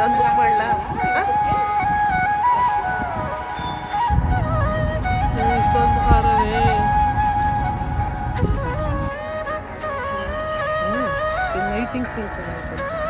ಅದೊಂದು ಬುಕ್ ಮಾಡಲ ಇಷ್ಟೊಂದು ಹಾರವೇ ಲೈಟಿಂಗ್ಸ್ ಎಲ್ಲ ಚೆನ್ನಾಗಿದೆ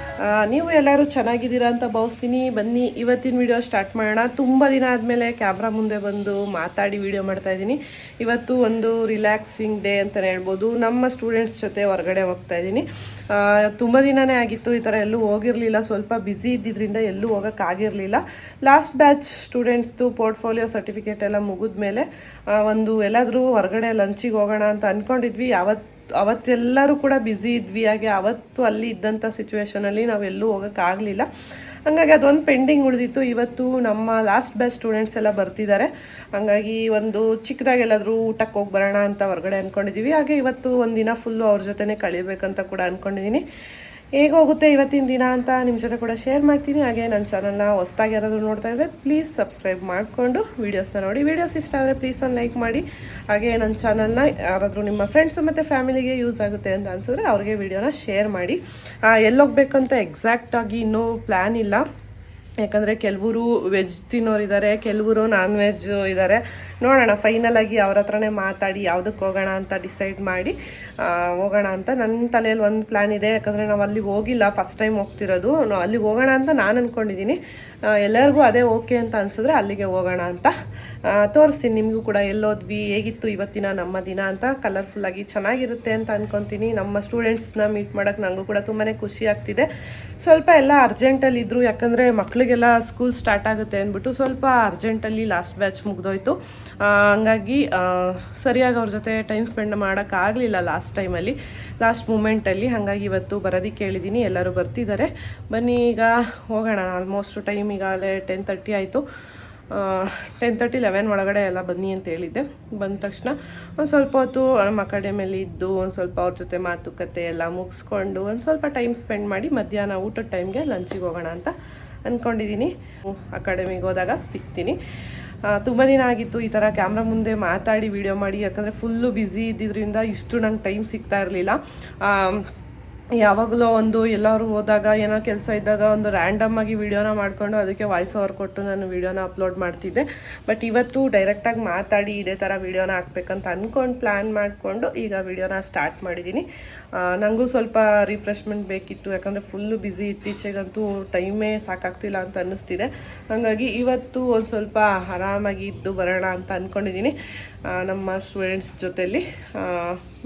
ನೀವು ಎಲ್ಲರೂ ಚೆನ್ನಾಗಿದ್ದೀರಾ ಅಂತ ಭಾವಿಸ್ತೀನಿ. ಬನ್ನಿ, ಇವತ್ತಿನ ವಿಡಿಯೋ ಸ್ಟಾರ್ಟ್ ಮಾಡೋಣ. ತುಂಬ ದಿನ ಆದಮೇಲೆ ಕ್ಯಾಮ್ರಾ ಮುಂದೆ ಬಂದು ಮಾತಾಡಿ ವಿಡಿಯೋ ಮಾಡ್ತಾ ಇದ್ದೀನಿ. ಇವತ್ತು ಒಂದು ರಿಲ್ಯಾಕ್ಸಿಂಗ್ ಡೇ ಅಂತಲೇ ಹೇಳ್ಬೋದು. ನಮ್ಮ ಸ್ಟೂಡೆಂಟ್ಸ್ ಜೊತೆ ಹೊರಗಡೆ ಹೋಗ್ತಾ ಇದ್ದೀನಿ. ತುಂಬ ದಿನನೇ ಆಗಿತ್ತು ಈ ಥರ ಎಲ್ಲೂ ಹೋಗಿರಲಿಲ್ಲ. ಸ್ವಲ್ಪ ಬ್ಯುಸಿ ಇದ್ದಿದ್ದರಿಂದ ಎಲ್ಲೂ ಹೋಗೋಕ್ಕಾಗಿರಲಿಲ್ಲ ಲಾಸ್ಟ್ ಬ್ಯಾಚ್ ಸ್ಟೂಡೆಂಟ್ಸ್ದು ಪೋರ್ಟ್ಫೋಲಿಯೋ ಸರ್ಟಿಫಿಕೇಟ್ ಎಲ್ಲ ಮುಗಿದ್ಮೇಲೆ ಮೇಲೆ ಒಂದು ಎಲ್ಲಾದರೂ ಹೊರಗಡೆ ಲಂಚಿಗೆ ಹೋಗೋಣ ಅಂತ ಅಂದ್ಕೊಂಡಿದ್ವಿ ಯಾವತ್ತು ಅವತ್ತೆಲ್ಲರೂ ಕೂಡ ಬ್ಯುಸಿ ಇದ್ವಿ. ಹಾಗೆ ಅವತ್ತು ಅಲ್ಲಿ ಇದ್ದಂಥ ಸಿಚುವೇಶನಲ್ಲಿ ನಾವೆಲ್ಲೂ ಹೋಗೋಕ್ಕಾಗಲಿಲ್ಲ ಹಾಗಾಗಿ ಅದೊಂದು ಪೆಂಡಿಂಗ್ ಉಳಿದಿತ್ತು. ಇವತ್ತು ನಮ್ಮ ಲಾಸ್ಟ್ ಬ್ಯಾಚ್ ಸ್ಟೂಡೆಂಟ್ಸ್ ಎಲ್ಲ ಬರ್ತಿದ್ದಾರೆ ಹಾಗಾಗಿ ಒಂದು ಚಿಕ್ಕದಾಗಿ ಎಲ್ಲಾದರೂ ಊಟಕ್ಕೆ ಹೋಗಿ ಬರೋಣ ಅಂತ ಹೊರಗಡೆ ಅಂದ್ಕೊಂಡಿದ್ದೀವಿ ಹಾಗೆ ಇವತ್ತು ಒಂದು ದಿನ ಫುಲ್ಲು ಅವ್ರ ಜೊತೆನೇ ಕಳಿಬೇಕಂತ ಕೂಡ ಅಂದ್ಕೊಂಡಿದ್ದೀನಿ ಹೇಗೆ ಹೋಗುತ್ತೆ ಇವತ್ತಿನ ದಿನ ಅಂತ ನಿಮ್ಮ ಜೊತೆ ಕೂಡ ಶೇರ್ ಮಾಡ್ತೀನಿ. ಹಾಗೆ ನನ್ನ ಚಾನಲ್ನ ಹೊಸ್ದಾಗಿ ಯಾರಾದರೂ ನೋಡ್ತಾ ಇದ್ದರೆ ಪ್ಲೀಸ್ ಸಬ್ಸ್ಕ್ರೈಬ್ ಮಾಡಿಕೊಂಡು ವೀಡಿಯೋಸ್ನ ನೋಡಿ. ವೀಡಿಯೋಸ್ ಇಷ್ಟ ಆದರೆ ಪ್ಲೀಸ್ ಒಂದು ಲೈಕ್ ಮಾಡಿ. ಹಾಗೆ ನನ್ನ ಚಾನಲ್ನ ಯಾರಾದರೂ ನಿಮ್ಮ ಫ್ರೆಂಡ್ಸ್ ಮತ್ತು ಫ್ಯಾಮಿಲಿಗೆ ಯೂಸ್ ಆಗುತ್ತೆ ಅಂತ ಅನ್ಸಿದ್ರೆ ಅವ್ರಿಗೆ ವೀಡಿಯೋನ ಶೇರ್ ಮಾಡಿ. ಎಲ್ಲೋಗ್ಬೇಕಂತ ಎಕ್ಸಾಕ್ಟಾಗಿ ಇನ್ನೂ ಪ್ಲ್ಯಾನ್ ಇಲ್ಲ. ಯಾಕಂದರೆ ಕೆಲವರು ವೆಜ್ ತಿನ್ನೋರು ಇದ್ದಾರೆ ಕೆಲವರು ನಾನ್ ವೆಜ್ ಇದ್ದಾರೆ. ನೋಡೋಣ ಫೈನಲ್ ಆಗಿ ಅವ್ರ ಹತ್ರನೇ ಮಾತಾಡಿ ಯಾವುದಕ್ಕೆ ಹೋಗೋಣ ಅಂತ ಡಿಸೈಡ್ ಮಾಡಿ ಹೋಗೋಣ ಅಂತ. ನನ್ನ ತಲೆಯಲ್ಲಿ ಒಂದು ಪ್ಲ್ಯಾನ್ ಇದೆ, ಯಾಕಂದರೆ ನಾವು ಅಲ್ಲಿಗೆ ಹೋಗಿಲ್ಲ ಫಸ್ಟ್ ಟೈಮ್ ಹೋಗ್ತಿರೋದು. ಅಲ್ಲಿಗೆ ಹೋಗೋಣ ಅಂತ ನಾನು ಅಂದ್ಕೊಂಡಿದ್ದೀನಿ ಎಲ್ಲರಿಗೂ ಅದೇ ಓಕೆ ಅಂತ ಅನಿಸಿದ್ರೆ ಅಲ್ಲಿಗೆ ಹೋಗೋಣ ಅಂತ. ತೋರಿಸ್ತೀನಿ, ನಿಮಗೂ ಕೂಡ ಎಲ್ಲೋದ್ವಿ, ಹೇಗಿತ್ತು ಇವತ್ತಿನ, ನಮ್ಮ ದಿನ ಅಂತ. ಕಲರ್ಫುಲ್ಲಾಗಿ ಚೆನ್ನಾಗಿರುತ್ತೆ ಅಂತ ಅಂದ್ಕೊತೀನಿ ನಮ್ಮ ಸ್ಟೂಡೆಂಟ್ಸ್ನ ಮೀಟ್ ಮಾಡೋಕ್ಕೆ ನನಗೂ ಕೂಡ ತುಂಬಾ ಖುಷಿ ಆಗ್ತಿದೆ. ಸ್ವಲ್ಪ ಎಲ್ಲ ಅರ್ಜೆಂಟಲ್ಲಿ ಇದ್ದರು ಯಾಕಂದರೆ ಮಕ್ಕಳಿಗೆಲ್ಲ ಸ್ಕೂಲ್ ಸ್ಟಾರ್ಟ್ ಆಗುತ್ತೆ ಅಂದ್ಬಿಟ್ಟು ಸ್ವಲ್ಪ ಅರ್ಜೆಂಟಲ್ಲಿ ಲಾಸ್ಟ್ ಬ್ಯಾಚ್ ಮುಗ್ದೋಯ್ತು. ಹಂಗಾಗಿ ಸರಿಯಾಗಿ ಅವ್ರ ಜೊತೆ ಟೈಮ್ ಸ್ಪೆಂಡ್ ಮಾಡೋಕ್ಕಾಗಲಿಲ್ಲ ಲಾಸ್ಟ್ ಟೈಮಲ್ಲಿ ಲಾಸ್ಟ್ ಮೂಮೆಂಟಲ್ಲಿ ಹಾಗಾಗಿ ಇವತ್ತು ಬರೋದಕ್ಕೆ ಹೇಳಿದ್ದೀನಿ ಎಲ್ಲರೂ ಬರ್ತಿದ್ದಾರೆ ಬನ್ನಿ ಈಗ ಹೋಗೋಣ. ಆಲ್ಮೋಸ್ಟ್ ಟೈಮ್ ಈಗಾಗಲೇ ಟೆನ್ ತರ್ಟಿ ಆಯಿತು. ಟೆನ್ ತರ್ಟಿ ಲೆವೆನ್ ಒಳಗಡೆ ಎಲ್ಲ ಬನ್ನಿ ಅಂತ ಹೇಳಿದ್ದೆ. ಬಂದ ತಕ್ಷಣ ಒಂದು ಸ್ವಲ್ಪ ಹೊತ್ತು ನಮ್ಮ ಅಕಾಡೆಮಿಯಲ್ಲಿ ಇದ್ದು, ಒಂದು ಸ್ವಲ್ಪ ಅವ್ರ ಜೊತೆ ಮಾತುಕತೆ ಎಲ್ಲ ಮುಗಿಸ್ಕೊಂಡು, ಒಂದು ಸ್ವಲ್ಪ ಟೈಮ್ ಸ್ಪೆಂಡ್ ಮಾಡಿ ಮಧ್ಯಾಹ್ನ ಊಟದ ಟೈಮ್ಗೆ ಲಂಚಿಗೆ ಹೋಗೋಣ ಅಂತ ಅಂದ್ಕೊಂಡಿದ್ದೀನಿ ಅಕಾಡೆಮಿಗೆ ಹೋದಾಗ ಸಿಗ್ತೀನಿ. ತುಂಬ ದಿನ ಆಗಿತ್ತು ಈ ಥರ ಕ್ಯಾಮ್ರಾ ಮುಂದೆ ಮಾತಾಡಿ ವಿಡಿಯೋ ಮಾಡಿ, ಯಾಕಂದರೆ ಫುಲ್ಲು ಬ್ಯುಸಿ ಇದ್ದಿದ್ದರಿಂದ ಇಷ್ಟು ನಂಗೆ ಟೈಮ್ ಸಿಗ್ತಾ ಇರಲಿಲ್ಲ. ಯಾವಾಗಲೂ ಒಂದು ಎಲ್ಲರೂ ಹೋದಾಗ ಏನೋ ಕೆಲಸ ಇದ್ದಾಗ ಒಂದು ರ್ಯಾಂಡಮ್ ಆಗಿ ವಿಡಿಯೋನ ಮಾಡಿಕೊಂಡು ಅದಕ್ಕೆ ವಾಯ್ಸ್ ಓವರ್ ಕೊಟ್ಟು ನಾನು ವೀಡಿಯೋನ ಅಪ್ಲೋಡ್ ಮಾಡ್ತಿದ್ದೆ. ಬಟ್ ಇವತ್ತು ಡೈರೆಕ್ಟಾಗಿ ಮಾತಾಡಿ ಇದೇ ಥರ ವೀಡಿಯೋನ ಹಾಕ್ಬೇಕಂತ ಅಂದ್ಕೊಂಡು ಪ್ಲ್ಯಾನ್ ಮಾಡಿಕೊಂಡು ಈಗ ವೀಡಿಯೋನ ಸ್ಟಾರ್ಟ್ ಮಾಡಿದ್ದೀನಿ ನನಗೂ ಸ್ವಲ್ಪ ರಿಫ್ರೆಶ್ಮೆಂಟ್ ಬೇಕಿತ್ತು. ಯಾಕಂದರೆ ಫುಲ್ಲು ಬ್ಯುಸಿ ಇತ್ತೀಚೆಗಂತೂ ಟೈಮೇ ಸಾಕಾಗ್ತಿಲ್ಲ ಅಂತ ಅನ್ನಿಸ್ತಿದೆ. ಹಾಗಾಗಿ ಇವತ್ತು ಒಂದು ಸ್ವಲ್ಪ ಆರಾಮಾಗಿ ಇದ್ದು ಬರೋಣ ಅಂತ ಅಂದ್ಕೊಂಡಿದ್ದೀನಿ ನಮ್ಮ ಸ್ಟೂಡೆಂಟ್ಸ್ ಜೊತೆಲಿ.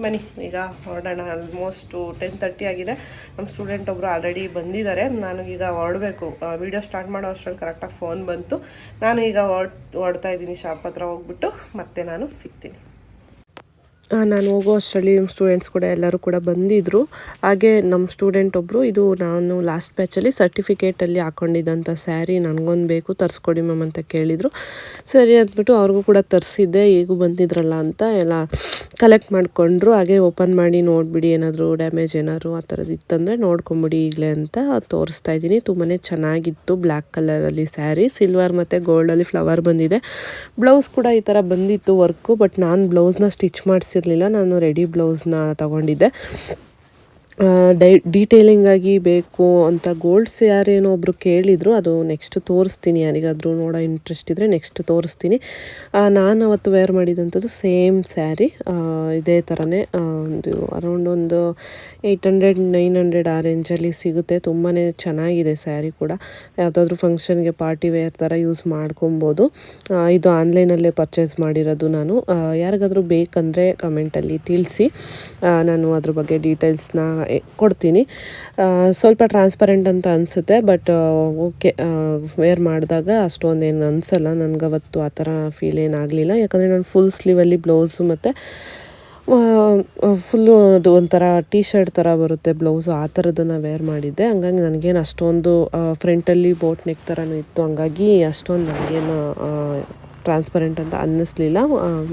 ಬನ್ನಿ ಈಗ ಹೊರಡೋಣ ಆಲ್ಮೋಸ್ಟು ಟೆನ್ ತರ್ಟಿ ಆಗಿದೆ. ನಮ್ಮ ಸ್ಟೂಡೆಂಟ್ ಒಬ್ಬರು ಆಲ್ರೆಡಿ ಬಂದಿದ್ದಾರೆ. ನನಗೀಗ ಹೊರಡಬೇಕು. ವಿಡಿಯೋ ಸ್ಟಾರ್ಟ್ ಮಾಡೋ ಅಷ್ಟರಲ್ಲಿ ಕರೆಕ್ಟಾಗಿ ಫೋನ್ ಬಂತು. ನಾನು ಈಗ ಹೊಡ್ ಹೊಡ್ತಾ ಇದ್ದೀನಿ. ಶಾಪ್ ಹತ್ರ ಹೋಗ್ಬಿಟ್ಟು ಮತ್ತೆ ನಾನು ಸಿಗ್ತೀನಿ. ನಾನು ಹೋಗೋ ಅಷ್ಟರಲ್ಲಿ ನಮ್ಮ ಸ್ಟೂಡೆಂಟ್ಸ್ ಕೂಡ ಎಲ್ಲರೂ ಕೂಡ ಬಂದಿದ್ದರು ಹಾಗೆ ನಮ್ಮ ಸ್ಟೂಡೆಂಟ್ ಒಬ್ಬರು ಇದು ನಾನು ಲಾಸ್ಟ್ ಬ್ಯಾಚಲ್ಲಿ ಸರ್ಟಿಫಿಕೇಟಲ್ಲಿ ಹಾಕ್ಕೊಂಡಿದ್ದಂಥ ಸ್ಯಾರಿ ನನಗೊಂದು ಬೇಕು, ತರಿಸ್ಕೊಡಿ ಮ್ಯಾಮ್ ಅಂತ ಕೇಳಿದರು. ಸರಿ ಅಂದ್ಬಿಟ್ಟು ಅವ್ರಿಗೂ ಕೂಡ ತರಿಸಿದ್ದೆ, ಈಗೂ ಬಂದಿದ್ರಲ್ಲ ಅಂತ ಎಲ್ಲ ಕಲೆಕ್ಟ್ ಮಾಡಿಕೊಂಡ್ರು. ಹಾಗೆ ಓಪನ್ ಮಾಡಿ ನೋಡಿಬಿಡಿ, ಏನಾದರೂ ಡ್ಯಾಮೇಜ್ ಏನಾದ್ರು ಆ ಥರದ್ದು ಇತ್ತಂದರೆ ನೋಡ್ಕೊಂಬಿಡಿ ಈಗಲೇ ಅಂತ ತೋರಿಸ್ತಾ ಇದ್ದೀನಿ. ತುಂಬಾ ಚೆನ್ನಾಗಿತ್ತು ಬ್ಲ್ಯಾಕ್ ಕಲರಲ್ಲಿ ಸ್ಯಾರಿ ಸಿಲ್ವರ್ ಮತ್ತು ಗೋಲ್ಡಲ್ಲಿ ಫ್ಲವರ್ ಬಂದಿದೆ. ಬ್ಲೌಸ್ ಕೂಡ ಈ ಥರ ಬಂದಿತ್ತು ವರ್ಕು ಬಟ್ ನಾನು ಬ್ಲೌಸ್ನ ಸ್ಟಿಚ್ ಮಾಡಿಸಿರ್ಲಿಲ್ಲ ನಾನು ರೆಡಿ ಬ್ಲೌಸ್ನ ತಗೊಂಡಿದ್ದೆ. ಡೈ ಡೀಟೇಲಿಂಗಾಗಿ ಬೇಕು ಅಂತ ಗೋಲ್ಡ್ಸ್ ಯಾರೇನೋ ಒಬ್ಬರು ಕೇಳಿದರು, ಅದು ನೆಕ್ಸ್ಟ್ ತೋರಿಸ್ತೀನಿ ಯಾರಿಗಾದರೂ ನೋಡೋ ಇಂಟ್ರೆಸ್ಟ್ ಇದ್ದರೆ ನೆಕ್ಸ್ಟ್ ತೋರಿಸ್ತೀನಿ. ನಾನು ಅವತ್ತು ವೇರ್ ಮಾಡಿದಂಥದ್ದು ಸೇಮ್ ಸ್ಯಾರಿ ಇದೇ ಥರನೇ ಒಂದು ಅರೌಂಡ್ ಒಂದು ಏಯ್ಟ್ ಹಂಡ್ರೆಡ್ ನೈನ್ ಹಂಡ್ರೆಡ್ ಆ ರೇಂಜಲ್ಲಿ ಸಿಗುತ್ತೆ. ತುಂಬಾ ಚೆನ್ನಾಗಿದೆ ಸ್ಯಾರಿ ಕೂಡ. ಯಾವುದಾದ್ರೂ ಫಂಕ್ಷನ್ಗೆ ಪಾರ್ಟಿ ವೇರ್ ಥರ ಯೂಸ್ ಮಾಡ್ಕೊಬೋದು. ಇದು ಆನ್ಲೈನಲ್ಲೇ ಪರ್ಚೇಸ್ ಮಾಡಿರೋದು ನಾನು. ಯಾರಿಗಾದ್ರೂ ಬೇಕಂದರೆ ಕಮೆಂಟಲ್ಲಿ ತಿಳಿಸಿ. ನಾನು ಅದ್ರ ಬಗ್ಗೆ ಡೀಟೇಲ್ಸ್ನ ಕೊಡ್ತೀನಿ. ಸ್ವಲ್ಪ ಟ್ರಾನ್ಸ್ಪರೆಂಟ್ ಅಂತ ಅನಿಸುತ್ತೆ ಬಟ್ ಓಕೆ ವೇರ್ ಮಾಡಿದಾಗ ಅಷ್ಟೊಂದೇನು ಅನಿಸಲ್ಲ. ನನಗೆ ಅವತ್ತು ಆ ಥರ ಫೀಲ್ ಏನಾಗಲಿಲ್ಲ. ಯಾಕಂದರೆ ನಾನು ಫುಲ್ ಸ್ಲೀವಲ್ಲಿ ಬ್ಲೌಸು ಮತ್ತು ಫುಲ್ಲು ಅದು ಒಂಥರ ಟೀ ಶರ್ಟ್ ಥರ ಬರುತ್ತೆ ಬ್ಲೌಸು ಆ ಥರದನ್ನು ವೇರ್ ಮಾಡಿದ್ದೆ. ಹಂಗಾಗಿ ನನಗೇನು ಅಷ್ಟೊಂದು ಫ್ರಂಟಲ್ಲಿ ಬೋಟ್ ನೆಕ್ ಥರನೂ ಇತ್ತು. ಹಂಗಾಗಿ ಅಷ್ಟೊಂದು ನನಗೇನು ಟ್ರಾನ್ಸ್ಪರೆಂಟ್ ಅಂತ ಅನ್ನಿಸ್ಲಿಲ್ಲ.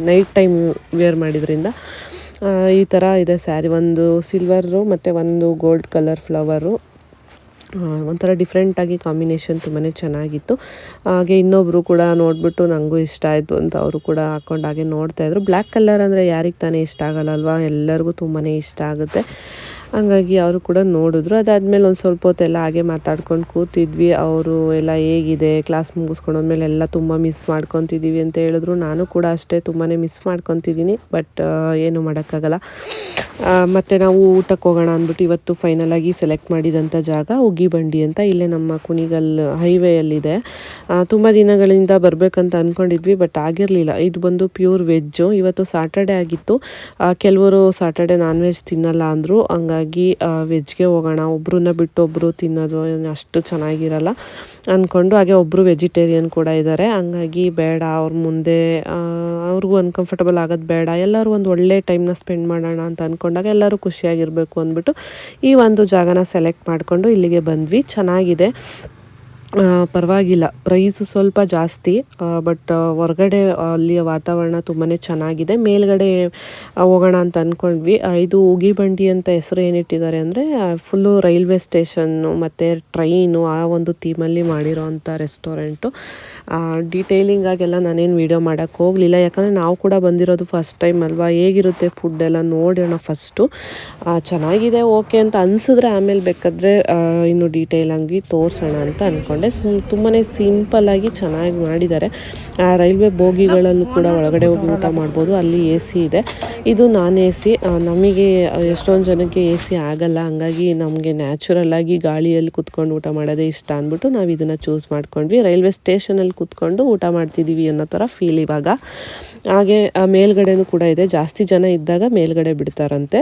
ನೈಟ್ ಟೈಮ್ ವೇರ್ ಮಾಡಿದ್ರಿಂದ. ಈ ಥರ ಇದೆ ಸ್ಯಾರಿ. ಒಂದು ಸಿಲ್ವರು ಮತ್ತು ಒಂದು ಗೋಲ್ಡ್ ಕಲರ್ ಫ್ಲವರು ಒಂಥರ ಡಿಫ್ರೆಂಟಾಗಿ ಕಾಂಬಿನೇಷನ್ ತುಂಬಾ ಚೆನ್ನಾಗಿತ್ತು. ಹಾಗೆ ಇನ್ನೊಬ್ಬರು ಕೂಡ ನೋಡಿಬಿಟ್ಟು ನನಗೂ ಇಷ್ಟ ಆಯಿತು ಅಂತ ಅವರು ಕೂಡ ಹಾಕ್ಕೊಂಡು ಹಾಗೆ ನೋಡ್ತಾ ಇದ್ರು. ಬ್ಲ್ಯಾಕ್ ಕಲರ್ ಅಂದರೆ ಯಾರಿಗೆ ತಾನೇ ಇಷ್ಟ ಆಗಲ್ಲ ಅಲ್ವಾ? ಎಲ್ಲರಿಗೂ ತುಂಬಾ ಇಷ್ಟ ಆಗುತ್ತೆ. ಹಂಗಾಗಿ ಅವರು ಕೂಡ ನೋಡಿದ್ರು. ಅದಾದಮೇಲೆ ಒಂದು ಸ್ವಲ್ಪ ಹೊತ್ತೆಲ್ಲ ಹಾಗೆ ಮಾತಾಡ್ಕೊಂಡು ಕೂತಿದ್ವಿ. ಅವರು ಎಲ್ಲ ಹೇಗಿದೆ? ಕ್ಲಾಸ್ ಮುಗಿಸ್ಕೊಂಡೋದ್ಮೇಲೆ ಎಲ್ಲ ತುಂಬ ಮಿಸ್ ಮಾಡ್ಕೊತಿದ್ದೀವಿ ಅಂತ ಹೇಳಿದ್ರು. ನಾನು ಕೂಡ ಅಷ್ಟೇ ತುಂಬಾ ಮಿಸ್ ಮಾಡ್ಕೊತಿದ್ದೀನಿ ಬಟ್ ಏನು ಮಾಡೋಕ್ಕಾಗಲ್ಲ. ಮತ್ತು ನಾವು ಊಟಕ್ಕೆ ಹೋಗೋಣ ಅಂದ್ಬಿಟ್ಟು ಇವತ್ತು ಫೈನಲಾಗಿ ಸೆಲೆಕ್ಟ್ ಮಾಡಿದಂಥ ಜಾಗ ಉಗ್ಗಿ ಬಂಡಿ ಅಂತ. ಇಲ್ಲೇ ನಮ್ಮ ಕುಣಿಗಲ್ ಹೈವೇಯಲ್ಲಿದೆ. ತುಂಬ ದಿನಗಳಿಂದ ಬರಬೇಕಂತ ಅಂದ್ಕೊಂಡಿದ್ವಿ ಬಟ್ ಆಗಿರಲಿಲ್ಲ. ಇದು ಬಂದು ಪ್ಯೂರ್ ವೆಜ್ಜು ಇವತ್ತು ಸಾಟರ್ಡೆ ಆಗಿತ್ತು. ಕೆಲವರು ಸಾಟರ್ಡೆ ನಾನ್ ವೆಜ್ ತಿನ್ನಲ್ಲ ಅಂದರು. ಹಂಗಾಗಿ ವೆಜ್ಗೆ ಹೋಗೋಣ. ಒಬ್ರನ್ನ ಬಿಟ್ಟು ಒಬ್ಬರು ತಿನ್ನೋದು ಅಷ್ಟು ಚೆನ್ನಾಗಿರಲ್ಲ. ಅಂದ್ಕೊಂಡು ಹಾಗೆ ಒಬ್ಬರು ವೆಜಿಟೇರಿಯನ್ ಕೂಡ ಇದ್ದಾರೆ ಹಂಗಾಗಿ ಬೇಡ, ಅವ್ರ ಮುಂದೆ ಅವ್ರಿಗೂ ಅನ್ಕಂಫರ್ಟಬಲ್ ಆಗೋದು ಬೇಡ. ಎಲ್ಲರೂ ಒಂದು ಒಳ್ಳೆ ಟೈಮ್ನ ಸ್ಪೆಂಡ್ ಮಾಡೋಣ ಅಂತ ಅಂದ್ಕೊಂಡಾಗ ಎಲ್ಲರೂ ಖುಷಿಯಾಗಿರಬೇಕು ಅಂದ್ಬಿಟ್ಟು ಈ ಒಂದು ಜಾಗನ ಸೆಲೆಕ್ಟ್ ಮಾಡಿಕೊಂಡು ಇಲ್ಲಿಗೆ ಬಂದ್ವಿ. ಚೆನ್ನಾಗಿದೆ. ಪರವಾಗಿಲ್ಲ. ಪ್ರೈಸು ಸ್ವಲ್ಪ ಜಾಸ್ತಿ ಬಟ್ ಹೊರಗಡೆ ಅಲ್ಲಿಯ ವಾತಾವರಣ ತುಂಬಾ ಚೆನ್ನಾಗಿದೆ. ಮೇಲ್ಗಡೆ ಹೋಗೋಣ ಅಂತ ಅಂದ್ಕೊಂಡ್ವಿ ಇದು ಇದು ಉಗಿಬಂಡಿ ಅಂತ ಹೆಸರು ಏನಿಟ್ಟಿದ್ದಾರೆ ಅಂದರೆ ಫುಲ್ಲು ರೈಲ್ವೆ ಸ್ಟೇಷನ್ನು ಮತ್ತು ಟ್ರೈನು ಆ ಒಂದು ಥೀಮಲ್ಲಿ ಮಾಡಿರೋ ಅಂಥ ರೆಸ್ಟೋರೆಂಟು ಡೀಟೇಲಿಂಗಾಗೆಲ್ಲ ನಾನೇನು ವೀಡಿಯೋ ಮಾಡೋಕ್ಕೆ ಹೋಗಲಿಲ್ಲ. ಯಾಕಂದರೆ ನಾವು ಕೂಡ ಬಂದಿರೋದು ಫಸ್ಟ್ ಟೈಮ್ ಅಲ್ವಾ? ಹೇಗಿರುತ್ತೆ ಫುಡ್ ಎಲ್ಲ ನೋಡೋಣ ಫಸ್ಟು ಚೆನ್ನಾಗಿದೆ ಓಕೆ ಅಂತ ಅನಿಸಿದ್ರೆ ಆಮೇಲೆ ಬೇಕಾದರೆ ಇನ್ನು ಡೀಟೇಲ್ ಆಗಿ ತೋರಿಸೋಣ ಅಂತ ಅಂದ್ಕೊಂಡೆ ಸುಮ್ ತುಂಬಾ ಸಿಂಪಲ್ಲಾಗಿ ಚೆನ್ನಾಗಿ ಮಾಡಿದ್ದಾರೆ. ಆ, ರೈಲ್ವೆ ಬೋಗಿಗಳಲ್ಲೂ ಕೂಡ ಒಳಗಡೆ ಹೋಗಿ ಊಟ ಮಾಡ್ಬೋದು. ಅಲ್ಲಿ ಎ ಸಿ ಇದೆ. ಇದು ನಾನ್ ಎ ಸಿ. ನಮಗೆ ಎಷ್ಟೊಂದು ಜನಕ್ಕೆ ಎ ಸಿ ಆಗಲ್ಲ. ಹಂಗಾಗಿ ನಮಗೆ ನ್ಯಾಚುರಲ್ಲಾಗಿ ಗಾಳಿಯಲ್ಲಿ ಕುತ್ಕೊಂಡು ಊಟ ಮಾಡೋದೇ ಇಷ್ಟ ಅಂದ್ಬಿಟ್ಟು ನಾವು ಇದನ್ನು ಚೂಸ್ ಮಾಡ್ಕೊಂಡ್ವಿ. ರೈಲ್ವೆ ಸ್ಟೇಷನಲ್ಲಿ ಕುತ್ಕೊಂಡು ಊಟ ಮಾಡ್ತಿದ್ದೀವಿ ಅನ್ನೋ ಥರ ಫೀಲ್ ಇವಾಗ. ಹಾಗೆ ಮೇಲ್ಗಡೆನೂ ಕೂಡ ಇದೆ. ಜಾಸ್ತಿ ಜನ ಇದ್ದಾಗ ಮೇಲ್ಗಡೆ ಬಿಡ್ತಾರಂತೆ.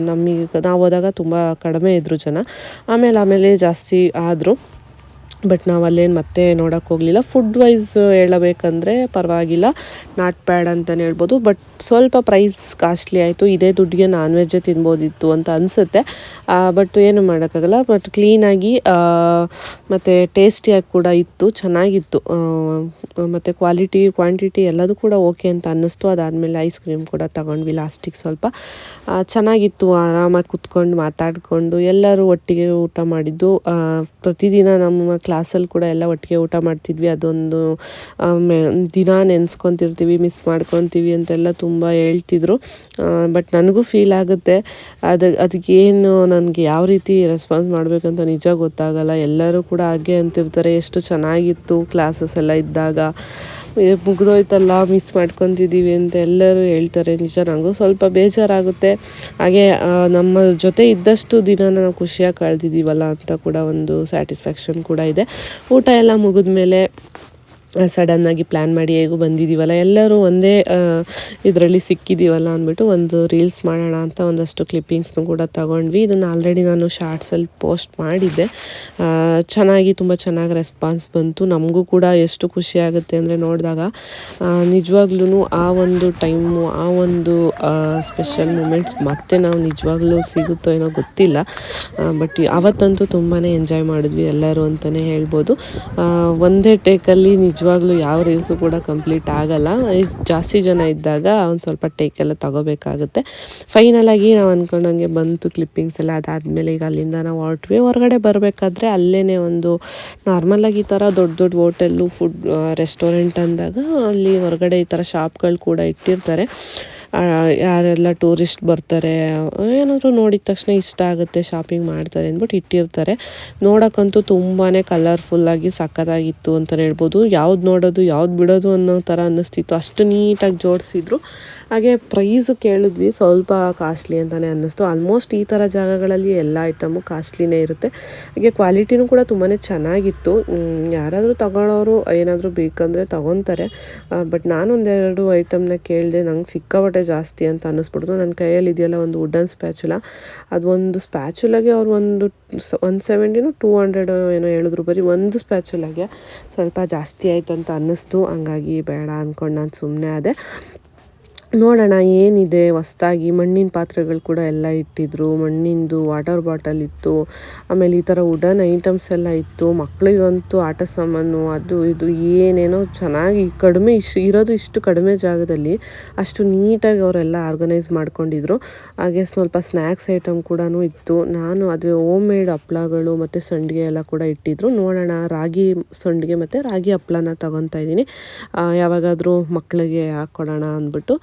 ನಮಗೆ ನಾವು ಹೋದಾಗ ತುಂಬ ಕಡಿಮೆ ಇದ್ದರು ಜನ. ಆಮೇಲೆ ಆಮೇಲೆ ಜಾಸ್ತಿ ಆದರು. ಬಟ್ ನಾವು ಅಲ್ಲೇನು ಮತ್ತೆ ನೋಡೋಕೆ ಹೋಗಲಿಲ್ಲ. ಫುಡ್ ವೈಸ್ ಹೇಳಬೇಕಂದ್ರೆ ಪರವಾಗಿಲ್ಲ. ನಾಟ್ ಪ್ಯಾಡ್ ಅಂತಲೇ ಹೇಳ್ಬೋದು. ಬಟ್ ಸ್ವಲ್ಪ ಪ್ರೈಸ್ ಕಾಸ್ಟ್ಲಿ ಆಯಿತು. ಇದೇ ದುಡ್ಡಿಗೆ ನಾನ್ ವೆಜ್ಜೇ ತಿನ್ಬೋದಿತ್ತು ಅಂತ ಅನಿಸುತ್ತೆ. ಬಟ್ ಏನು ಮಾಡೋಕ್ಕಾಗಲ್ಲ. ಬಟ್ ಕ್ಲೀನಾಗಿ ಮತ್ತು ಟೇಸ್ಟಿಯಾಗಿ ಕೂಡ ಇತ್ತು. ಚೆನ್ನಾಗಿತ್ತು. ಮತ್ತು ಕ್ವಾಲಿಟಿ ಕ್ವಾಂಟಿಟಿ ಎಲ್ಲದೂ ಕೂಡ ಓಕೆ ಅಂತ ಅನ್ನಿಸ್ತು. ಅದಾದಮೇಲೆ ಐಸ್ ಕ್ರೀಮ್ ಕೂಡ ತಗೊಂಡ್ವಿ ಲಾಸ್ಟಿಗೆ ಸ್ವಲ್ಪ. ಚೆನ್ನಾಗಿತ್ತು. ಆರಾಮಾಗಿ ಕುತ್ಕೊಂಡು ಮಾತಾಡಿಕೊಂಡು ಎಲ್ಲರೂ ಒಟ್ಟಿಗೆ ಊಟ ಮಾಡಿದ್ದು. ಪ್ರತಿದಿನ ನಮ್ಮ ಕ್ಲಾಸಲ್ಲಿ ಕೂಡ ಎಲ್ಲ ಒಟ್ಟಿಗೆ ಊಟ ಮಾಡ್ತಿದ್ವಿ. ಅದೊಂದು ದಿನ ನೆನೆಸ್ಕೊತಿರ್ತೀವಿ ಮಿಸ್ ಮಾಡ್ಕೊತೀವಿ ಅಂತೆಲ್ಲ ತುಂಬ ಹೇಳ್ತಿದ್ರು. ಬಟ್ ನನಗೂ ಫೀಲ್ ಆಗುತ್ತೆ. ಅದು ಅದಕ್ಕೇನು ನನಗೆ ಯಾವ ರೀತಿ ರೆಸ್ಪಾನ್ಸ್ ಮಾಡಬೇಕಂತ ನಿಜ ಗೊತ್ತಾಗಲ್ಲ. ಎಲ್ಲರೂ ಕೂಡ ಹಾಗೆ ಅಂತಿರ್ತಾರೆ. ಎಷ್ಟು ಚೆನ್ನಾಗಿತ್ತು ಕ್ಲಾಸಸ್ ಎಲ್ಲ ಇದ್ದಾಗ. ಮುಗ್ದೋಯ್ತಲ್ಲ ಮಿಸ್ ಮಾಡ್ಕೊತಿದ್ದೀವಿ ಅಂತ ಎಲ್ಲರೂ ಹೇಳ್ತಾರೆ, ನಿಜ ನನಗೂ ಸ್ವಲ್ಪ ಬೇಜಾರಾಗುತ್ತೆ. ಹಾಗೆ ನಮ್ಮ ಜೊತೆ ಇದ್ದಷ್ಟು ದಿನ ನಾವು ಖುಷಿಯಾಗಿ ಕಳೆದಿದ್ದೀವಲ್ಲ ಅಂತ ಕೂಡ ಒಂದು ಸ್ಯಾಟಿಸ್ಫ್ಯಾಕ್ಷನ್ ಕೂಡ ಇದೆ. ಊಟ ಎಲ್ಲ ಮುಗಿದ್ಮೇಲೆ ಸಡನ್ನಾಗಿ ಪ್ಲ್ಯಾನ್ ಮಾಡಿ ಹೇಗೂ ಬಂದಿದ್ದೀವಲ್ಲ ಎಲ್ಲರೂ ಒಂದೇ ಇದರಲ್ಲಿ ಸಿಕ್ಕಿದ್ದೀವಲ್ಲ ಅಂದ್ಬಿಟ್ಟು ಒಂದು ರೀಲ್ಸ್ ಮಾಡೋಣ ಅಂತ ಒಂದಷ್ಟು ಕ್ಲಿಪ್ಪಿಂಗ್ಸ್ನು ಕೂಡ ತಗೊಂಡ್ವಿ. ಇದನ್ನು ಆಲ್ರೆಡಿ ನಾನು ಶಾರ್ಟ್ಸಲ್ಲಿ ಪೋಸ್ಟ್ ಮಾಡಿದ್ದೆ. ಚೆನ್ನಾಗಿ ತುಂಬ ಚೆನ್ನಾಗಿ ರೆಸ್ಪಾನ್ಸ್ ಬಂತು. ನಮಗೂ ಕೂಡ ಎಷ್ಟು ಖುಷಿ ಆಗುತ್ತೆ ಅಂದರೆ ನೋಡಿದಾಗ ನಿಜವಾಗ್ಲೂ ಆ ಒಂದು ಟೈಮು ಆ ಒಂದು ಸ್ಪೆಷಲ್ ಮೂಮೆಂಟ್ಸ್ ಮತ್ತೆ ನಾವು ನಿಜವಾಗ್ಲೂ ಸಿಗುತ್ತೋ ಏನೋ ಗೊತ್ತಿಲ್ಲ. ಬಟ್ ಅವತ್ತಂತೂ ತುಂಬಾ ಎಂಜಾಯ್ ಮಾಡಿದ್ವಿ ಎಲ್ಲರೂ ಅಂತಲೇ ಹೇಳ್ಬೋದು. ಒಂದೇ ಟೇಕಲ್ಲಿ ನಿಜವಾಗ್ಲೂ ಯಾವ ರೀಲ್ಸು ಕೂಡ ಕಂಪ್ಲೀಟ್ ಆಗಲ್ಲ. ಜಾಸ್ತಿ ಜನ ಇದ್ದಾಗ ಒಂದು ಸ್ವಲ್ಪ ಟೇಕೆಲ್ಲ ತಗೋಬೇಕಾಗುತ್ತೆ. ಫೈನಲಾಗಿ ನಾವು ಅಂದ್ಕೊಂಡಂಗೆ ಬಂತು ಕ್ಲಿಪ್ಪಿಂಗ್ಸ್ ಎಲ್ಲ. ಅದಾದಮೇಲೆ ಈಗ ಅಲ್ಲಿಂದ ನಾವು ಹೊರಟ್ವಿ. ಹೊರಗಡೆ ಬರಬೇಕಾದ್ರೆ ಅಲ್ಲೇ ಒಂದು ನಾರ್ಮಲಾಗಿ ಈ ಥರ ದೊಡ್ಡ ದೊಡ್ಡ ಹೋಟೆಲ್ಲು ಫುಡ್ ರೆಸ್ಟೋರೆಂಟ್ ಅಂದಾಗ ಅಲ್ಲಿ ಹೊರಗಡೆ ಈ ಥರ ಶಾಪ್ಗಳು ಕೂಡ ಇಟ್ಟಿರ್ತಾರೆ. ಯಾರೆಲ್ಲ ಟೂರಿಸ್ಟ್ ಬರ್ತಾರೆ, ಏನಾದರೂ ನೋಡಿದ ತಕ್ಷಣ ಇಷ್ಟ ಆಗುತ್ತೆ ಶಾಪಿಂಗ್ ಮಾಡ್ತಾರೆ ಅಂದ್ಬಿಟ್ಟು ಇಟ್ಟಿರ್ತಾರೆ. ನೋಡೋಕ್ಕಂತೂ ತುಂಬಾ ಕಲರ್ಫುಲ್ಲಾಗಿ ಸಕ್ಕತ್ತಾಗಿತ್ತು ಅಂತಲೇ ಹೇಳ್ಬೋದು. ಯಾವ್ದು ನೋಡೋದು, ಯಾವ್ದು ಬಿಡೋದು ಅನ್ನೋ ಥರ ಅನ್ನಿಸ್ತಿತ್ತು. ಅಷ್ಟು ನೀಟಾಗಿ ಜೋಡಿಸಿದ್ರು. ಹಾಗೆ ಪ್ರೈಸು ಕೇಳಿದ್ವಿ, ಸ್ವಲ್ಪ ಕಾಸ್ಟ್ಲಿ ಅಂತಲೇ ಅನ್ನಿಸ್ತು. ಆಲ್ಮೋಸ್ಟ್ ಈ ಥರ ಜಾಗಗಳಲ್ಲಿ ಎಲ್ಲ ಐಟಮು ಕಾಸ್ಟ್ಲಿನೇ ಇರುತ್ತೆ. ಹಾಗೆ ಕ್ವಾಲಿಟಿನೂ ಕೂಡ ತುಂಬಾ ಚೆನ್ನಾಗಿತ್ತು. ಯಾರಾದರೂ ತಗೊಳ್ಳೋರು ಏನಾದರೂ ಬೇಕಂದರೆ ತಗೊತಾರೆ. ಬಟ್ ನಾನು ಒಂದೆರಡು ಐಟಮ್ನ ಕೇಳಿದೆ ನಂಗೆ ಸಿಕ್ಕಾಪಟ್ಟೆ ರೇಟೇ ಜಾಸ್ತಿ ಅಂತ ಅನ್ನಿಸ್ಬಿಡ್ತು. ನನ್ನ ಕೈಯಲ್ಲಿ ಇದೆಯಲ್ಲ ಒಂದು ವುಡನ್ ಸ್ಪ್ಯಾಚುಲ ಅದು ಒಂದು ಸ್ಪ್ಯಾಚುಲಾಗೆ ಅವ್ರು ಒಂದು ಒನ್ ಸೆವೆಂಟಿನೂ ಟೂ ಹಂಡ್ರೆಡ್ ಏನೋ ಹೇಳಿದ್ರು ಬರೀ ಒಂದು ಸ್ಪ್ಯಾಚುಲಾಗೆ ಸ್ವಲ್ಪ ಜಾಸ್ತಿ ಆಯ್ತು ಅಂತ ಅನ್ನಿಸ್ತು. ಹಂಗಾಗಿ ಬೇಡ ಅಂದ್ಕೊಂಡು ನಾನು ಸುಮ್ಮನೆ ಆದೆ. ನೋಡೋಣ, ಏನಿದೆ? ಹೊಸ್ದಾಗಿ ಮಣ್ಣಿನ ಪಾತ್ರೆಗಳು ಕೂಡ ಎಲ್ಲ ಇಟ್ಟಿದ್ರು. ಮಣ್ಣಿಂದು ವಾಟರ್ ಬಾಟಲ್ ಇತ್ತು. ಆಮೇಲೆ ಈ ಥರ ವುಡನ್ ಐಟಮ್ಸ್ ಎಲ್ಲ ಇತ್ತು. ಮಕ್ಕಳಿಗಂತೂ ಆಟ ಸಾಮಾನು, ಅದು ಇದು, ಏನೇನೋ ಚೆನ್ನಾಗಿ ಕಡಿಮೆ ಇಶ್, ಇರೋದು ಇಷ್ಟು ಕಡಿಮೆ ಜಾಗದಲ್ಲಿ ಅಷ್ಟು ನೀಟಾಗಿ ಅವರೆಲ್ಲ ಆರ್ಗನೈಸ್ ಮಾಡ್ಕೊಂಡಿದ್ರು. ಹಾಗೆ ಸ್ವಲ್ಪ ಸ್ನ್ಯಾಕ್ಸ್ ಐಟಮ್ ಕೂಡ ಇತ್ತು. ನಾನು ಅದು ಹೋಮ್ ಮೇಡ್ ಹಪ್ಳಗಳು ಮತ್ತು ಸಂಡಿಗೆ ಎಲ್ಲ ಕೂಡ ಇಟ್ಟಿದ್ರು. ನೋಡೋಣ, ರಾಗಿ ಸಂಡಿಗೆ ಮತ್ತು ರಾಗಿ ಹಪ್ಳನ ತಗೊತಾ ಇದ್ದೀನಿ. ಯಾವಾಗಾದರೂ ಮಕ್ಕಳಿಗೆ ಹಾಕ್ಕೊಡೋಣ ಅಂದ್ಬಿಟ್ಟು.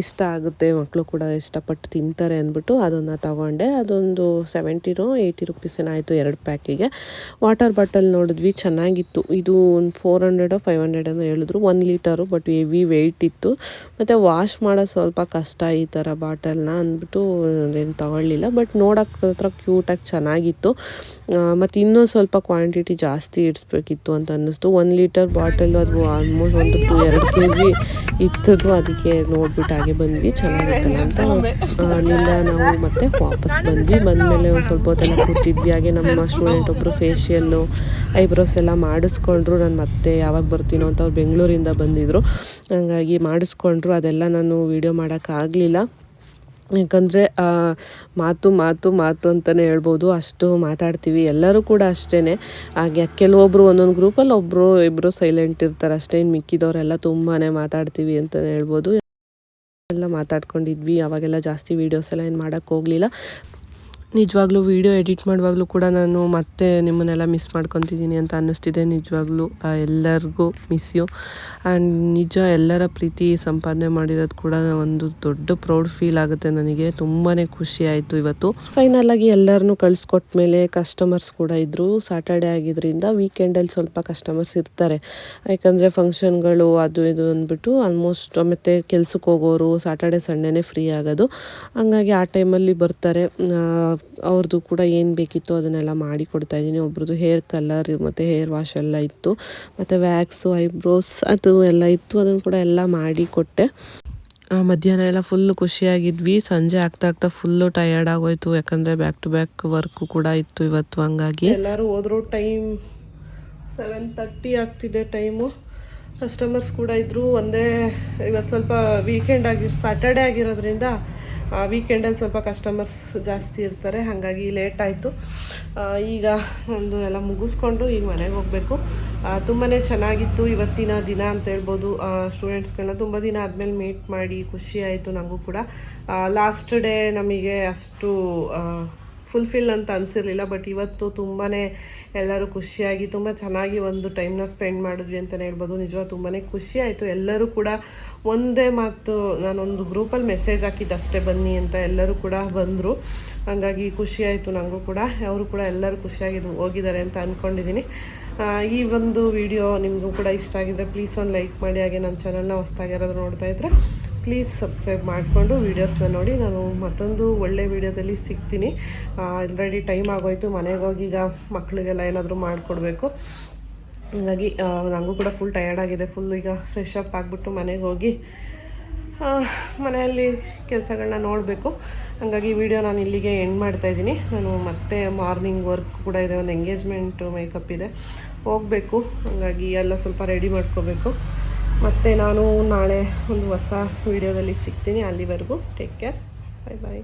ಇಷ್ಟ ಆಗುತ್ತೆ ಮಕ್ಕಳು ಕೂಡ ಇಷ್ಟಪಟ್ಟು ತಿಂತಾರೆ ಅಂದ್ಬಿಟ್ಟು ಅದನ್ನು ತಗೊಂಡೆ. ಅದೊಂದು ಸೆವೆಂಟಿನೋ ಏಯ್ಟಿ ರುಪೀಸೇನೋ ಆಯಿತು ಎರಡು ಪ್ಯಾಕಿಗೆ ವಾಟರ್ ಬಾಟಲ್ ನೋಡಿದ್ವಿ, ಚೆನ್ನಾಗಿತ್ತು. ಇದು ಒಂದು ಫೋರ್ ಹಂಡ್ರೆಡೋ ಫೈವ್ ಹಂಡ್ರೆಡನೋ ಹೇಳಿದ್ರು. ಒಂದು ಲೀಟರು ಬಟ್ ಹೆವಿ ವೆಯ್ಟ್ ಇತ್ತು. ಮತ್ತು ವಾಶ್ ಮಾಡೋದು ಸ್ವಲ್ಪ ಕಷ್ಟ ಈ ಥರ ಬಾಟಲ್ನ ಅಂದ್ಬಿಟ್ಟು ಏನು ತಗೊಳ್ಳಿಲ್ಲ. ಬಟ್ ನೋಡೋಕ್ಕೆ ಹತ್ರ ಕ್ಯೂಟಾಗಿ ಚೆನ್ನಾಗಿತ್ತು. ಮತ್ತು ಇನ್ನೂ ಸ್ವಲ್ಪ ಕ್ವಾಂಟಿಟಿ ಜಾಸ್ತಿ ಇಡಿಸ್ಬೇಕಿತ್ತು ಅಂತ ಅನ್ನಿಸ್ತು. ಒಂದು ಲೀಟರ್ ಬಾಟಲ್ ಅದು ಆಲ್ಮೋಸ್ಟ್ ಒಂದು ಟು ಎರಡು ಕೆ ಜಿ ಇತ್ತದು, ಅದಕ್ಕೆ ನೋಡ್ಬಿಟ್ಟು ಹಾಗೆ ಬಂದ್ವಿ, ಚೆನ್ನಾಗಿತ್ತಲ್ಲ ಅಂತ. ಅಲ್ಲಿಂದ ನಾವು ಮತ್ತೆ ವಾಪಸ್ ಬಂದ್ವಿ. ಬಂದಮೇಲೆ ಒಂದು ಸ್ವಲ್ಪ ಹೊತ್ತೆಲ್ಲ ಕೂತಿದ್ವಿ. ಹಾಗೆ ನಮ್ಮ ಸ್ಟೂಡೆಂಟ್ ಒಬ್ಬರು ಫೇಶಿಯಲ್ಲು ಐಬ್ರೋಸ್ ಎಲ್ಲ ಮಾಡಿಸ್ಕೊಂಡ್ರು. ನಾನು ಮತ್ತೆ ಯಾವಾಗ ಬರ್ತೀನೋ ಅಂತ ಅವ್ರು ಬೆಂಗಳೂರಿಂದ ಬಂದಿದ್ದರು ಹಂಗಾಗಿ ಮಾಡಿಸ್ಕೊಂಡ್ರು. ಅದೆಲ್ಲ ನಾನು ವೀಡಿಯೋ ಮಾಡೋಕ್ಕಾಗಲಿಲ್ಲ ಯಾಕಂದರೆ ಮಾತು ಮಾತು ಮಾತು ಅಂತಲೇ ಹೇಳ್ಬೋದು. ಅಷ್ಟು ಮಾತಾಡ್ತೀವಿ. ಎಲ್ಲರೂ ಕೂಡ ಅಷ್ಟೇ ಹಾಗೆ ಕೆಲವೊಬ್ಬರು ಒಂದೊಂದು ಗ್ರೂಪಲ್ಲಿ ಒಬ್ಬರು ಇಬ್ಬರು ಸೈಲೆಂಟ್ ಇರ್ತಾರೆ. ಅಷ್ಟೇ ಇನ್ನು ಮಿಕ್ಕಿದವರೆಲ್ಲ ತುಂಬಾ ಮಾತಾಡ್ತೀವಿ ಅಂತಲೇ ಹೇಳ್ಬೋದು. ಎಲ್ಲ ಮಾತಾಡ್ಕೊಂಡಿದ್ವಿ. ಅವಾಗೆಲ್ಲ ಜಾಸ್ತಿ ವೀಡಿಯೋಸ್ ಎಲ್ಲ ಏನು ಮಾಡೋಕ್ಕೆ ಹೋಗಲಿಲ್ಲ. ನಿಜವಾಗ್ಲೂ ವೀಡಿಯೋ ಎಡಿಟ್ ಮಾಡುವಾಗಲೂ ಕೂಡ ನಾನು ಮತ್ತೆ ನಿಮ್ಮನ್ನೆಲ್ಲ ಮಿಸ್ ಮಾಡ್ಕೊತಿದ್ದೀನಿ ಅಂತ ಅನ್ನಿಸ್ತಿದೆ. ನಿಜವಾಗ್ಲೂ ಎಲ್ಲರಿಗೂ ಮಿಸ್ ಯು ಆ್ಯಂಡ್ ನಿಜ ಎಲ್ಲರ ಪ್ರೀತಿ ಸಂಪಾದನೆ ಮಾಡಿರೋದು ಕೂಡ ಒಂದು ದೊಡ್ಡ ಪ್ರೌಡ್ ಫೀಲ್ ಆಗುತ್ತೆ ನನಗೆ. ತುಂಬಾ ಖುಷಿ ಆಯಿತು ಇವತ್ತು. ಫೈನಲ್ ಆಗಿ ಎಲ್ಲರನ್ನೂ ಕಳಿಸ್ಕೊಟ್ಟ ಮೇಲೆ ಕಸ್ಟಮರ್ಸ್ ಕೂಡ ಇದ್ದರು ಸಾಟರ್ಡೆ ಆಗಿದ್ದರಿಂದ ವೀಕೆಂಡಲ್ಲಿ ಸ್ವಲ್ಪ ಕಸ್ಟಮರ್ಸ್ ಇರ್ತಾರೆ. ಯಾಕಂದರೆ ಫಂಕ್ಷನ್ಗಳು ಅದು ಇದು ಅಂದ್ಬಿಟ್ಟು ಆಲ್ಮೋಸ್ಟ್ ಮತ್ತು ಕೆಲ್ಸಕ್ಕೆ ಹೋಗೋರು ಸ್ಯಾಟರ್ಡೆ ಸಂಡೇನೇ ಫ್ರೀ ಆಗೋದು. ಹಂಗಾಗಿ ಆ ಟೈಮಲ್ಲಿ ಬರ್ತಾರೆ. ಅವ್ರದ್ದು ಕೂಡ ಏನು ಬೇಕಿತ್ತು ಅದನ್ನೆಲ್ಲ ಮಾಡಿ ಕೊಡ್ತಾ ಇದ್ದೀನಿ. ಒಬ್ರದ್ದು ಹೇರ್ ಕಲರ್ ಮತ್ತು ಹೇರ್ ವಾಶ್ ಎಲ್ಲ ಇತ್ತು. ಮತ್ತು ವ್ಯಾಕ್ಸು ಐಬ್ರೋಸ್ ಅದು ಎಲ್ಲ ಇತ್ತು. ಅದನ್ನು ಕೂಡ ಎಲ್ಲ ಮಾಡಿ ಕೊಟ್ಟೆ. ಮಧ್ಯಾಹ್ನ ಎಲ್ಲ ಫುಲ್ಲು ಖುಷಿಯಾಗಿದ್ವಿ. ಸಂಜೆ ಆಗ್ತಾ ಆಗ್ತಾ ಫುಲ್ಲು ಟಯರ್ಡ್ ಆಗೋಯ್ತು. ಯಾಕಂದರೆ ಬ್ಯಾಕ್ ಟು ಬ್ಯಾಕ್ ವರ್ಕು ಕೂಡ ಇತ್ತು ಇವತ್ತು ಹಂಗಾಗಿ. ಎಲ್ಲರೂ ಹೋದ್ರು. ಟೈಮ್ ಸೆವೆನ್ ತರ್ಟಿ ಆಗ್ತಿದೆ ಟೈಮು ಕಸ್ಟಮರ್ಸ್ ಕೂಡ ಇದ್ದರು ಒಂದೇ, ಇವತ್ತು ಸ್ವಲ್ಪ ವೀಕೆಂಡ್ ಆಗಿ ಸ್ಯಾಟರ್ಡೇ ಆಗಿರೋದ್ರಿಂದ ವೀಕೆಂಡಲ್ಲಿ ಸ್ವಲ್ಪ ಕಸ್ಟಮರ್ಸ್ ಜಾಸ್ತಿ ಇರ್ತಾರೆ, ಹಾಗಾಗಿ ಲೇಟ್ ಆಯಿತು. ಈಗ ಒಂದು ಎಲ್ಲ ಮುಗಿಸ್ಕೊಂಡು ಈಗ ಮನೆಗೆ ಹೋಗಬೇಕು. ತುಂಬಾ ಚೆನ್ನಾಗಿತ್ತು ಇವತ್ತಿನ ದಿನ ಅಂತ ಹೇಳ್ಬೋದು. ಸ್ಟೂಡೆಂಟ್ಸ್ಗಳನ್ನ ತುಂಬ ದಿನ ಆದಮೇಲೆ ಮೀಟ್ ಮಾಡಿ ಖುಷಿ ಆಯಿತು ನನಗೂ ಕೂಡ. ಲಾಸ್ಟ್ ಡೇ ನಮಗೆ ಅಷ್ಟು ಫುಲ್ಫಿಲ್ ಅಂತ ಅನಿಸಿರಲಿಲ್ಲ ಬಟ್ ಇವತ್ತು ತುಂಬಾ ಎಲ್ಲರೂ ಖುಷಿಯಾಗಿ ತುಂಬ ಚೆನ್ನಾಗಿ ಒಂದು ಟೈಮ್ನ ಸ್ಪೆಂಡ್ ಮಾಡಿದ್ವಿ ಅಂತಲೇ ಹೇಳ್ಬೋದು. ನಿಜವಾಗ ತುಂಬಾ ಖುಷಿ ಆಯಿತು. ಎಲ್ಲರೂ ಕೂಡ ಒಂದೇ ಮಾತು ನಾನೊಂದು ಗ್ರೂಪಲ್ಲಿ ಮೆಸೇಜ್ ಹಾಕಿದ್ದು ಅಷ್ಟೇ ಬನ್ನಿ ಅಂತ ಎಲ್ಲರೂ ಕೂಡ ಬಂದರು. ಹಾಗಾಗಿ ಖುಷಿಯಾಯಿತು ನನಗೂ ಕೂಡ. ಅವರು ಕೂಡ ಎಲ್ಲರೂ ಖುಷಿಯಾಗಿ ಹೋಗಿದ್ದಾರೆ ಅಂತ ಅಂದ್ಕೊಂಡಿದ್ದೀನಿ ಈ ಒಂದು ವಿಡಿಯೋ ನಿಮಗೂ ಕೂಡ ಇಷ್ಟ ಆಗಿದ್ದರೆ ಪ್ಲೀಸ್ ಒಂದು ಲೈಕ್ ಮಾಡಿ. ಹಾಗೆ ನನ್ನ ಚಾನಲ್ನ ಹೊಸ್ದಾಗಿ ಯಾರಾದರೂ ನೋಡ್ತಾ ಇದ್ದರೆ ಪ್ಲೀಸ್ ಸಬ್ಸ್ಕ್ರೈಬ್ ಮಾಡಿಕೊಂಡು ವೀಡಿಯೋಸ್ನ ನೋಡಿ. ನಾನು ಮತ್ತೊಂದು ಒಳ್ಳೆ ವೀಡಿಯೋದಲ್ಲಿ ಸಿಗ್ತೀನಿ. ಆಲ್ರೆಡಿ ಟೈಮ್ ಆಗೋಯ್ತು. ಮನೆಗೆ ಹೋಗಿ ಈಗ ಮಕ್ಕಳಿಗೆಲ್ಲ ಏನಾದರೂ ಮಾಡಿಕೊಡ್ಬೇಕು. ಹಾಗಾಗಿ ನನಗೂ ಕೂಡ ಫುಲ್ ಟಯರ್ಡ್ ಆಗಿದೆ. ಫುಲ್ ಈಗ ಫ್ರೆಶ್ ಅಪ್ ಆಗಿಬಿಟ್ಟು ಮನೆಗೆ ಹೋಗಿ ಮನೆಯಲ್ಲಿ ಕೆಲಸಗಳನ್ನ ನೋಡಬೇಕು. ಹಾಗಾಗಿ ವಿಡಿಯೋ ನಾನು ಇಲ್ಲಿಗೆ ಎಂಡ್ ಮಾಡ್ತಾ ಇದ್ದೀನಿ. ನಾನು ಮತ್ತೆ ಮಾರ್ನಿಂಗ್ ವರ್ಕ್ ಕೂಡ ಇದೆ. ಒಂದು ಎಂಗೇಜ್ಮೆಂಟು ಮೇಕಪ್ ಇದೆ. ಹೋಗಬೇಕು. ಹಾಗಾಗಿ ಎಲ್ಲ ಸ್ವಲ್ಪ ರೆಡಿ ಮಾಡ್ಕೋಬೇಕು. ಮತ್ತು ನಾನು ನಾಳೆ ಒಂದು ಹೊಸ ವೀಡಿಯೋದಲ್ಲಿ ಸಿಗ್ತೀನಿ. ಅಲ್ಲಿವರೆಗೂ ಟೇಕ್ ಕೇರ್ ಬಾಯ್ ಬಾಯ್